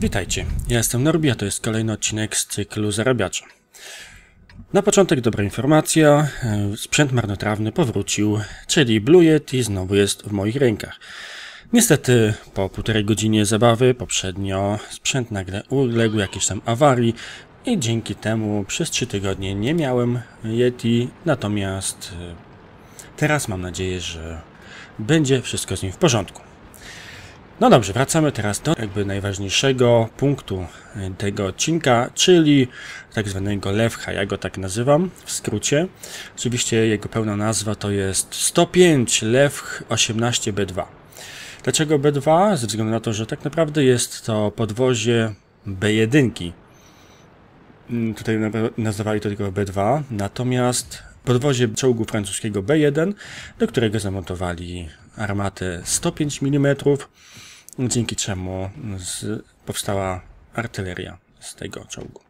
Witajcie, ja jestem Norbi, a to jest kolejny odcinek z cyklu Zarabiacza. Na początek dobra informacja, e, sprzęt marnotrawny powrócił, czyli Blue Yeti znowu jest w moich rękach. Niestety po półtorej godzinie zabawy poprzednio sprzęt nagle uległ jakiejś tam awarii i dzięki temu przez 3 tygodnie nie miałem Yeti, natomiast e, teraz mam nadzieję, że będzie wszystko z nim w porządku. No dobrze, wracamy teraz do jakby najważniejszego punktu e, tego odcinka, czyli tak zwanego lewcha, ja go tak nazywam w skrócie. Oczywiście jego pełna nazwa to jest 105 lewch 18B2. Dlaczego B2? Ze względu na to, że tak naprawdę jest to podwozie B1. Mm, tutaj nazywali to tylko B2, natomiast podwozie czołgu francuskiego B1, do którego zamontowali armatę 105 mm, dzięki czemu z, powstała artyleria z tego czołgu.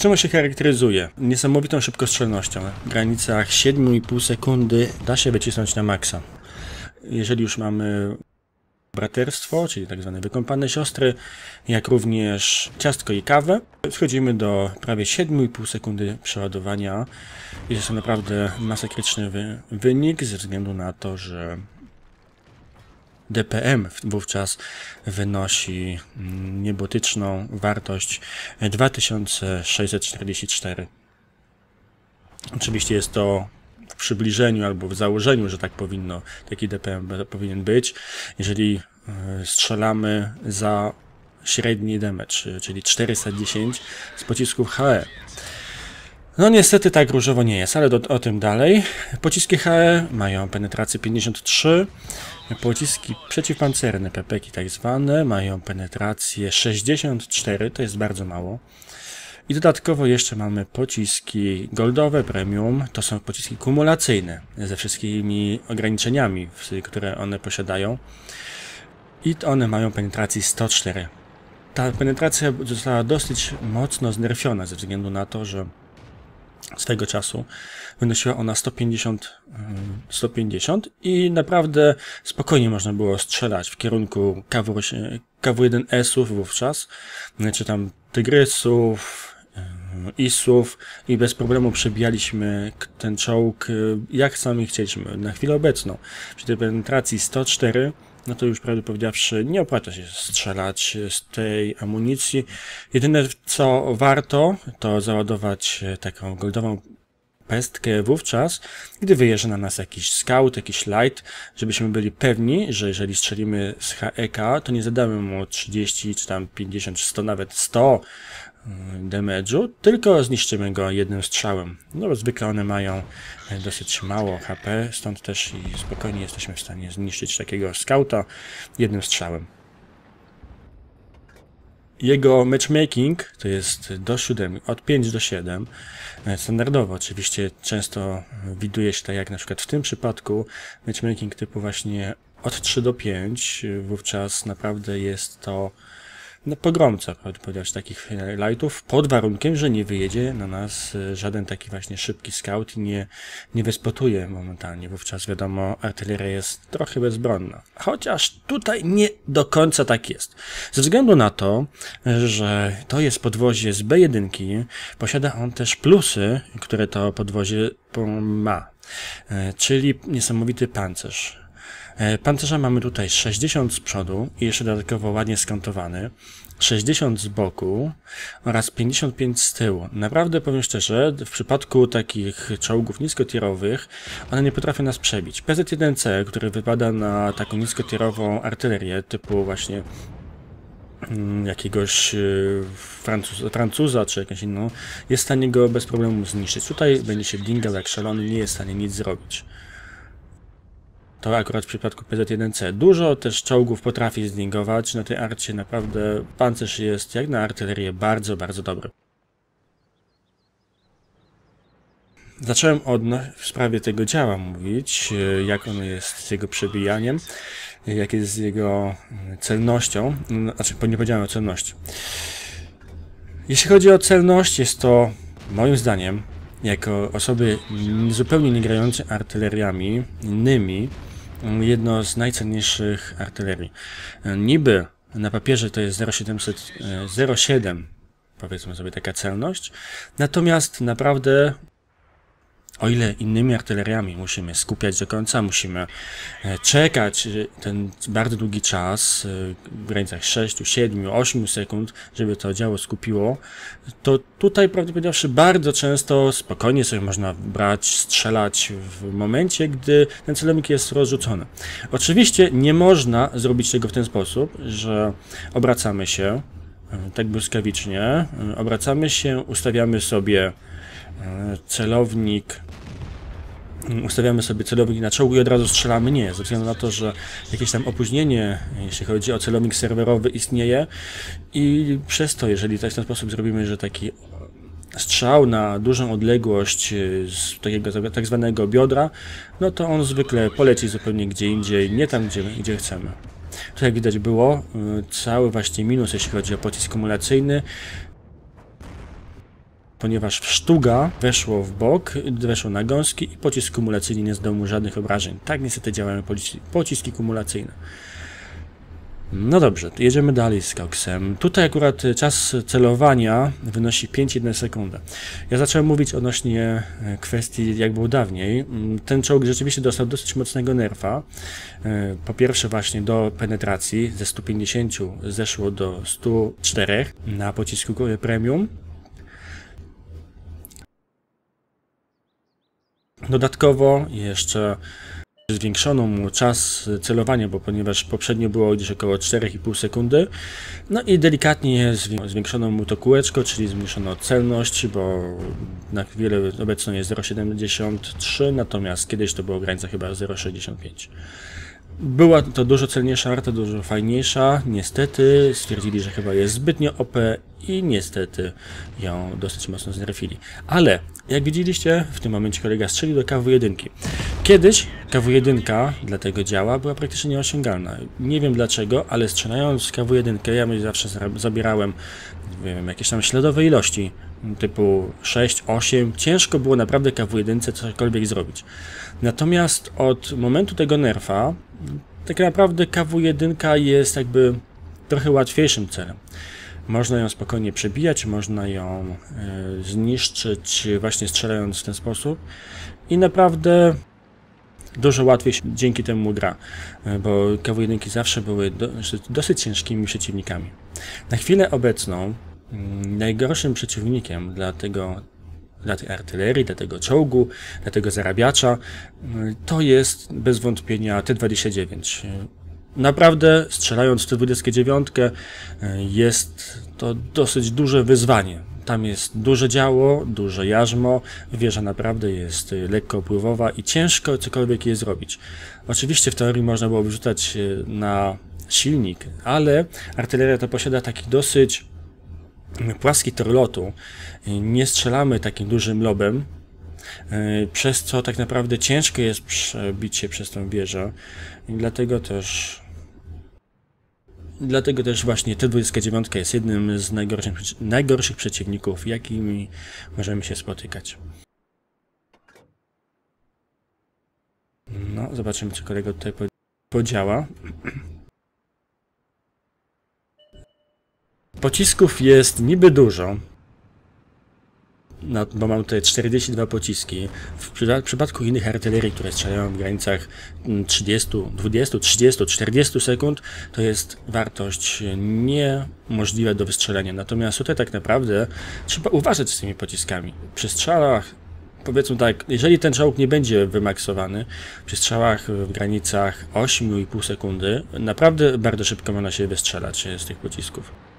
Czemu się charakteryzuje? Niesamowitą szybkostrzelnością. W granicach 7,5 sekundy da się wycisnąć na maksa. Jeżeli już mamy braterstwo, czyli tak zwane wykąpane siostry, jak również ciastko i kawę. Schodzimy do prawie 7,5 sekundy przeładowania. Jest to naprawdę masakryczny wy wynik ze względu na to, że DPM wówczas wynosi niebotyczną wartość 2644. Oczywiście jest to w przybliżeniu albo w założeniu, że tak powinno, taki DPM powinien być. Jeżeli e, strzelamy za średni damage, czyli 410 z pocisków HE. No niestety tak różowo nie jest, ale do, o tym dalej. Pociski HE mają penetrację 53, pociski przeciwpancerne, PPK tak zwane, mają penetrację 64, to jest bardzo mało. I dodatkowo jeszcze mamy pociski goldowe premium. To są pociski kumulacyjne ze wszystkimi ograniczeniami, które one posiadają. I one mają penetrację 104. Ta penetracja została dosyć mocno znerfiona ze względu na to, że swego czasu wynosiła ona 150, 150 i naprawdę spokojnie można było strzelać w kierunku KW1S-ów wówczas, czy tam Tygrysów, ISów i bez problemu przebijaliśmy ten czołg y, jak sami chcieliśmy na chwilę obecną. Przy tej penetracji 104 no to już prawdę powiedziawszy nie opłaca się strzelać z tej amunicji. Jedyne co warto to załadować taką goldową pestkę wówczas, gdy wyjeżdża na nas jakiś scout, jakiś light, żebyśmy byli pewni, że jeżeli strzelimy z HEK, to nie zadamy mu 30 czy tam 50 czy 100, nawet 100 damage'u, tylko zniszczymy go jednym strzałem. No zwykle one mają e, dosyć mało HP, stąd też i spokojnie jesteśmy w stanie zniszczyć takiego skauta jednym strzałem. Jego matchmaking to jest do 7, od 5 do 7. E, standardowo oczywiście często widuje się tak jak na przykład w tym przypadku matchmaking typu właśnie od 3 do 5. Wówczas naprawdę jest to no, pogromca, powiedzieć, takich lightów, pod warunkiem, że nie wyjedzie na nas e, żaden taki właśnie szybki scout i nie, nie wyspotuje momentalnie. Wówczas wiadomo, artyleria jest trochę bezbronna. Chociaż tutaj nie do końca tak jest. Ze względu na to, że to jest podwozie z B1, posiada on też plusy, które to podwozie ma. E, czyli niesamowity pancerz. E, pancerza mamy tutaj 60 z przodu i jeszcze dodatkowo ładnie skantowany, 60 z boku oraz 55 z tyłu. Naprawdę powiem szczerze, w przypadku takich czołgów niskotierowych one nie potrafią nas przebić. PZ-1C, który wypada na taką niskotierową artylerię typu właśnie mm, jakiegoś e, Francuz, Francuza czy jakąś inną, jest w stanie go bez problemu zniszczyć. Tutaj będzie się dingał jak szalony, nie jest w stanie nic zrobić. To akurat w przypadku PZ-1C. Dużo też czołgów potrafi zdingować na tej arcie. Naprawdę pancerz jest jak na artylerię bardzo, bardzo dobry. Zacząłem od, w sprawie tego działa mówić, e, jak ono jest z jego przebijaniem, jak jest z jego celnością, no, znaczy nie powiedziałem o celności. Jeśli chodzi o celność, jest to moim zdaniem jako osoby zupełnie nie grające artyleriami innymi, jedno z najcenniejszych artylerii. Niby na papierze to jest 0700, 07 powiedzmy sobie taka celność, natomiast naprawdę o ile innymi artyleriami musimy skupiać do końca, musimy e, czekać e, ten bardzo długi czas, e, w granicach 6, 7, 8 sekund, żeby to działo skupiło, to tutaj powiedziawszy bardzo często spokojnie sobie można brać, strzelać w momencie, gdy ten celownik jest rozrzucony. Oczywiście nie można zrobić tego w ten sposób, że obracamy się tak błyskawicznie, obracamy się, ustawiamy sobie celownik ustawiamy sobie celownik na czołgu i od razu strzelamy. Nie, ze względu na to, że jakieś tam opóźnienie, jeśli chodzi o celownik serwerowy, istnieje i przez to, jeżeli w ten sposób zrobimy, że taki strzał na dużą odległość z takiego tak zwanego biodra, no to on zwykle poleci zupełnie gdzie indziej, nie tam, gdzie, gdzie chcemy. Tu jak widać było, y, cały właśnie minus, jeśli chodzi o pocisk kumulacyjny, ponieważ sztuga weszło w bok, weszło na gąski i pocisk kumulacyjny nie zdał mu żadnych obrażeń. Tak niestety działają pociski kumulacyjne. No dobrze, jedziemy dalej z koksem. Tutaj akurat czas celowania wynosi 5,1 sekundę. Ja zacząłem mówić odnośnie e, kwestii, jak było dawniej. Mm, ten czołg rzeczywiście dostał dosyć mocnego nerfa. E, po pierwsze właśnie do penetracji ze 150 zeszło do 104 na pocisku premium. Dodatkowo jeszcze zwiększono mu czas celowania, bo ponieważ poprzednio było gdzieś około 4,5 sekundy. No i delikatnie zwiększono mu to kółeczko, czyli zmniejszono celność, bo na chwilę obecną jest 0,73, natomiast kiedyś to było granica chyba 0,65. Była to dużo celniejsza arta, dużo fajniejsza. Niestety stwierdzili, że chyba jest zbytnio OP i niestety ją dosyć mocno znerfili. Ale jak widzieliście, w tym momencie kolega strzelił do KW1. Kiedyś KW1 dla tego działa była praktycznie nieosiągalna. Nie wiem dlaczego, ale strzelając w KW1 ja mi zawsze zabierałem wiem, jakieś tam śladowe ilości typu 6, 8. Ciężko było naprawdę KW1 cokolwiek zrobić. Natomiast od momentu tego nerfa tak naprawdę KW1 jest jakby trochę łatwiejszym celem. Można ją spokojnie przebijać, można ją y, zniszczyć właśnie strzelając w ten sposób i naprawdę dużo łatwiej się dzięki temu gra, e, bo KW1 zawsze były do, dosyć ciężkimi przeciwnikami. Na chwilę obecną mm, najgorszym przeciwnikiem dla tego dla tej artylerii, dla tego czołgu, dla tego zarabiacza, mm, to jest bez wątpienia T-29. Naprawdę strzelając w T-29 jest to dosyć duże wyzwanie. Tam jest duże działo, duże jarzmo, wieża naprawdę jest lekko opływowa i ciężko cokolwiek je zrobić. Oczywiście w teorii można było wyrzucać na silnik, ale artyleria to posiada taki dosyć płaski tor lotu, nie strzelamy takim dużym lobem, e, przez co tak naprawdę ciężko jest przebić się przez tą wieżę i dlatego też dlatego też właśnie T-29 jest jednym z najgorszych, najgorszych przeciwników, jakimi możemy się spotykać. No, zobaczymy, co kolega tutaj podziała. Pocisków jest niby dużo, no, bo mam tutaj 42 pociski. W przypadku innych artylerii, które strzelają w granicach 30, 20, 30, 40 sekund, to jest wartość niemożliwa do wystrzelenia. Natomiast tutaj tak naprawdę trzeba uważać z tymi pociskami. Przy strzałach powiedzmy tak, jeżeli ten czołg nie będzie wymaksowany przy strzałach w granicach 8,5 sekundy, naprawdę bardzo szybko można się wystrzelać z tych pocisków.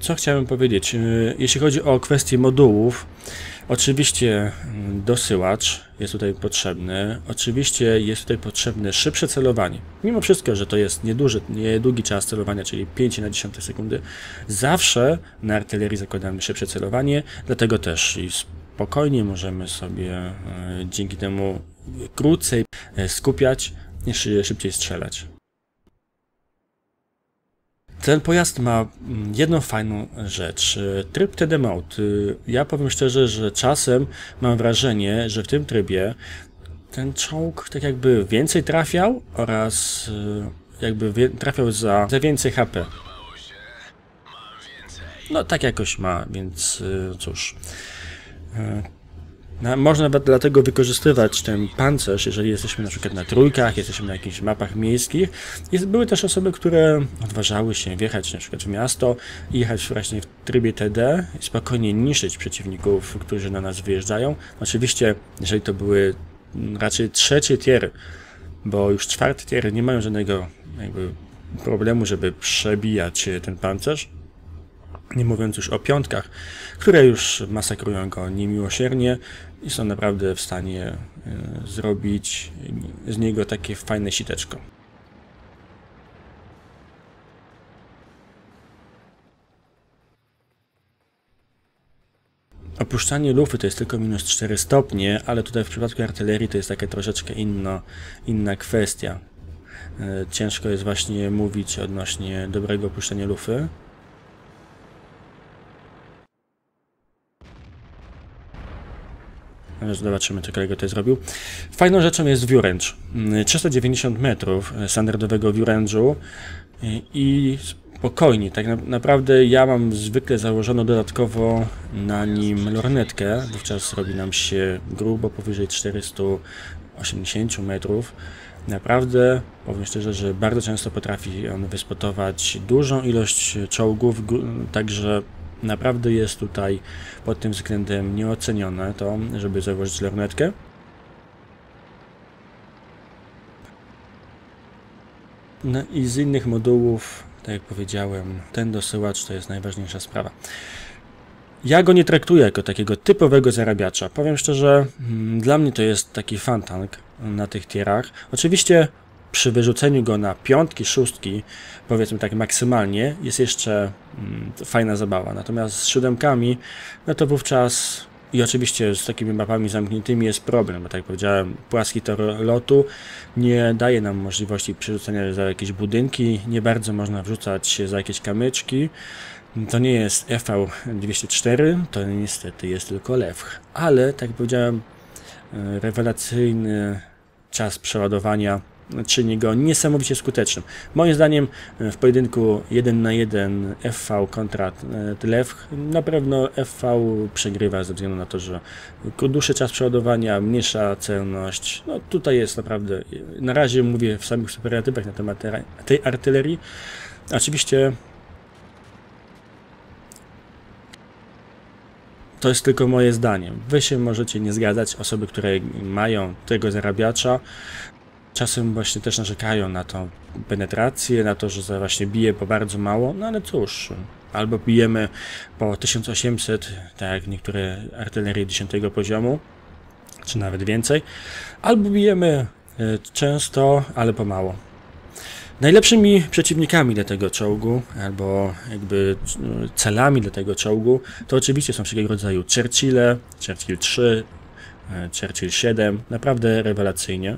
Co chciałem powiedzieć? Y, jeśli chodzi o kwestię modułów, oczywiście mm, dosyłacz jest tutaj potrzebny. Oczywiście jest tutaj potrzebne szybsze celowanie. Mimo wszystko, że to jest nieduży, niedługi czas celowania, czyli 5 na 10 sekundy, zawsze na artylerii zakładamy szybsze celowanie, dlatego też i spokojnie możemy sobie e, dzięki temu krócej skupiać niż szybciej strzelać. Ten pojazd ma mm, jedną fajną rzecz. Y, Tryb TD. Y, Ja powiem szczerze, że czasem mam wrażenie, że w tym trybie ten czołg tak jakby więcej trafiał oraz y, jakby trafiał za, za więcej HP. No tak jakoś ma, więc cóż. Na, można nawet dlatego wykorzystywać ten pancerz, jeżeli jesteśmy na przykład na trójkach, jesteśmy na jakichś mapach miejskich. Jest, były też osoby, które odważały się wjechać na przykład w miasto i jechać właśnie w trybie TD i spokojnie niszczyć przeciwników, którzy na nas wyjeżdżają. Oczywiście, jeżeli to były raczej trzecie tiery, bo już czwarty tier nie mają żadnego jakby problemu, żeby przebijać ten pancerz. Nie mówiąc już o piątkach, które już masakrują go niemiłosiernie i są naprawdę w stanie e, zrobić z niego takie fajne siteczko. Opuszczanie lufy to jest tylko minus 4 stopnie, ale tutaj w przypadku artylerii to jest taka troszeczkę inna, inna kwestia. E, Ciężko jest właśnie mówić odnośnie dobrego opuszczenia lufy. Zobaczymy, czy kolega to zrobił. Fajną rzeczą jest view range. Mm, 390 metrów e, standardowego view range'u i- spokojnie, tak na, naprawdę ja mam zwykle założoną dodatkowo na nim lornetkę, wówczas robi nam się grubo powyżej 480 metrów. Naprawdę, powiem szczerze, że bardzo często potrafi on wyspotować dużą ilość czołgów, także naprawdę jest tutaj pod tym względem nieocenione to, żeby założyć lornetkę. No i z innych modułów, tak jak powiedziałem, ten dosyłacz to jest najważniejsza sprawa. Ja go nie traktuję jako takiego typowego zarabiacza. Powiem szczerze, mm, dla mnie to jest taki fantank na tych tierach. Oczywiście przy wyrzuceniu go na piątki, szóstki, powiedzmy tak maksymalnie, jest jeszcze mm, fajna zabawa. Natomiast z siódemkami, no to wówczas i oczywiście z takimi mapami zamkniętymi jest problem, bo tak jak powiedziałem, płaski tor lotu nie daje nam możliwości przerzucenia za jakieś budynki, nie bardzo można wrzucać się za jakieś kamyczki. To nie jest FV204, to niestety jest tylko LEWH, ale tak jak powiedziałem, e, rewelacyjny czas przeładowania czyni go niesamowicie skutecznym. Moim zdaniem e, w pojedynku 1 na 1 FV kontra e, LEWH na pewno FV przegrywa ze względu na to, że dłuższy czas przeładowania, mniejsza celność. No tutaj jest naprawdę, na razie mówię w samych superlatywach na temat te- tej artylerii. Oczywiście To jest tylko moje zdanie. Wy się możecie nie zgadzać, osoby, które mają tego zarabiacza, czasem właśnie też narzekają na tą penetrację, na to, że właśnie bije po bardzo mało, no ale cóż, albo bijemy po 1800, tak jak niektóre artylerie 10 poziomu, czy nawet więcej, albo bijemy e, często, ale pomału. Najlepszymi przeciwnikami dla tego czołgu, albo jakby e, celami dla tego czołgu, to oczywiście są wszelkiego rodzaju Churchille, Churchill 3, e, Churchill 7, naprawdę rewelacyjnie.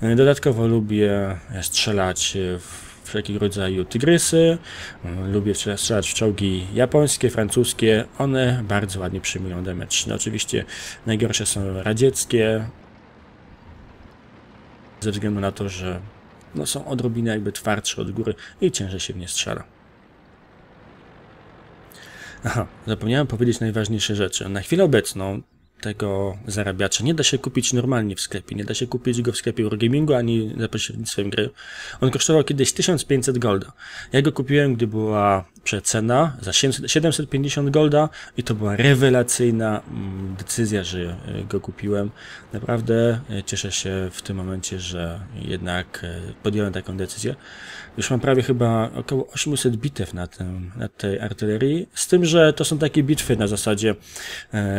E, Dodatkowo lubię strzelać w wszelkiego rodzaju tygrysy, e, lubię strzelać w czołgi japońskie, francuskie, one bardzo ładnie przyjmują damage. No, oczywiście najgorsze są radzieckie, ze względu na to, że no, są odrobinę jakby twardsze od góry i ciężej się w nie strzela. Aha, zapomniałem powiedzieć najważniejsze rzeczy. Na chwilę obecną tego zarabiacza nie da się kupić normalnie w sklepie. Nie da się kupić go w sklepie Eurogamingu ani za pośrednictwem gry. On kosztował kiedyś 1500 golda. Ja go kupiłem, gdy była przecena za 700 750 golda i to była rewelacyjna mm, decyzja, że e, go kupiłem. Naprawdę e, cieszę się w tym momencie, że jednak e, podjąłem taką decyzję. Już mam prawie chyba około 800 bitew na, tym, na tej artylerii, z tym, że to są takie bitwy na zasadzie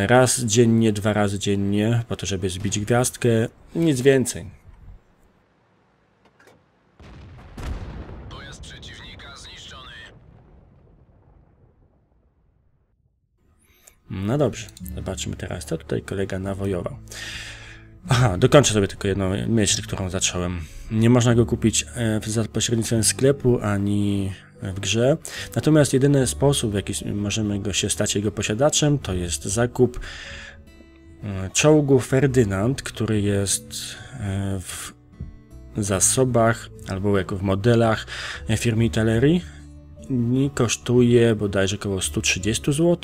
raz dziennie, dwa razy dziennie, po to, żeby zbić gwiazdkę, nic więcej. No dobrze, zobaczmy teraz, co tutaj kolega nawojował. Aha, dokończę sobie tylko jedną myśl, którą zacząłem. Nie można go kupić e, za pośrednictwem sklepu ani w grze. Natomiast jedyny sposób, w jaki możemy go się stać jego posiadaczem, to jest zakup e, czołgu Ferdynand, który jest e, w zasobach albo jako w modelach firmy Italeri i kosztuje bodajże około 130 zł.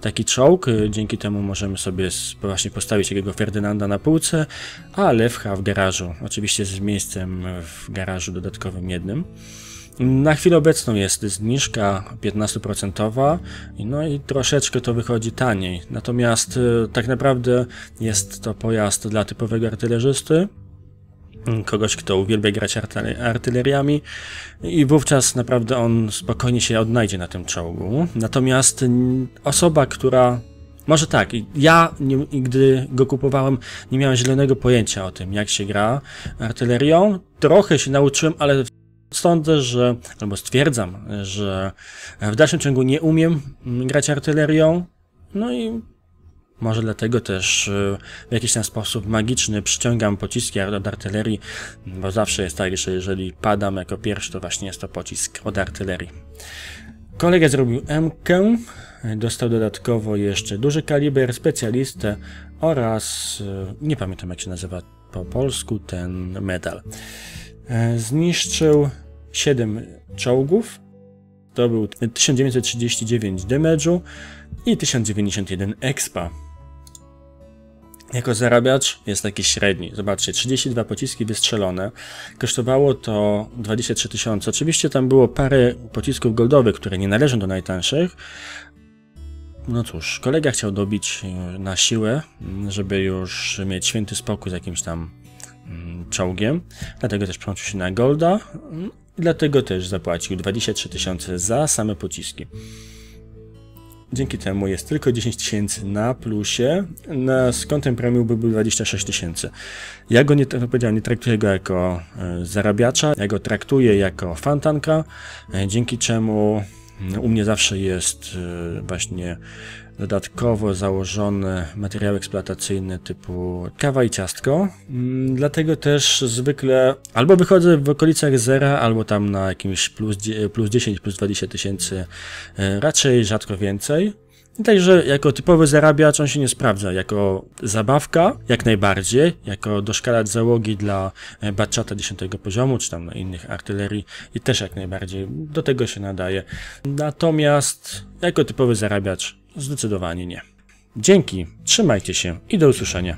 Taki czołg, y, dzięki temu możemy sobie właśnie postawić takiego Ferdynanda na półce, a Lewcha w garażu, oczywiście z miejscem w garażu dodatkowym jednym. Na chwilę obecną jest zniżka 15%, no i troszeczkę to wychodzi taniej. Natomiast y, tak naprawdę jest to pojazd dla typowego artylerzysty, kogoś, kto uwielbia grać artyleriami i wówczas naprawdę on spokojnie się odnajdzie na tym czołgu. Natomiast osoba, która może tak, ja nie, gdy go kupowałem, nie miałem zielonego pojęcia o tym, jak się gra artylerią. Trochę się nauczyłem, ale sądzę, że, albo stwierdzam, że w dalszym ciągu nie umiem grać artylerią. No i może dlatego też y, w jakiś tam sposób magiczny przyciągam pociski od artylerii, bo zawsze jest tak, że jeżeli padam jako pierwszy, to właśnie jest to pocisk od artylerii. Kolega zrobił M, dostał dodatkowo jeszcze duży kaliber, specjalistę oraz, y, nie pamiętam jak się nazywa po polsku, ten medal. E, zniszczył 7 czołgów, to był 1939 damage'u i 1091 expa. Jako zarabiacz jest taki średni. Zobaczcie, 32 pociski wystrzelone. Kosztowało to 23 tysiące. Oczywiście tam było parę pocisków goldowych, które nie należą do najtańszych. No cóż, kolega chciał dobić na siłę, żeby już mieć święty spokój z jakimś tam mm, czołgiem. Dlatego też przełączył się na golda. Dlatego też zapłacił 23 tysiące za same pociski. Dzięki temu jest tylko 10 tysięcy na plusie, na, z kontem premium by był 26 tysięcy. Ja go nie, powiedziałem, nie traktuję go jako e, zarabiacza, ja go traktuję jako fantanka, e, dzięki czemu u mnie zawsze jest e, właśnie dodatkowo założone materiały eksploatacyjne typu kawa i ciastko. Mm, dlatego też zwykle albo wychodzę w okolicach zera, albo tam na jakimś plus, plus 10, plus 20 tysięcy, e, raczej rzadko więcej. Także jako typowy zarabiacz on się nie sprawdza. Jako zabawka jak najbardziej, jako doszkalać załogi dla e, Batchata 10 poziomu, czy tam innych artylerii i też jak najbardziej do tego się nadaje. Natomiast jako typowy zarabiacz Zdecydowanie nie. Dzięki, trzymajcie się i do usłyszenia.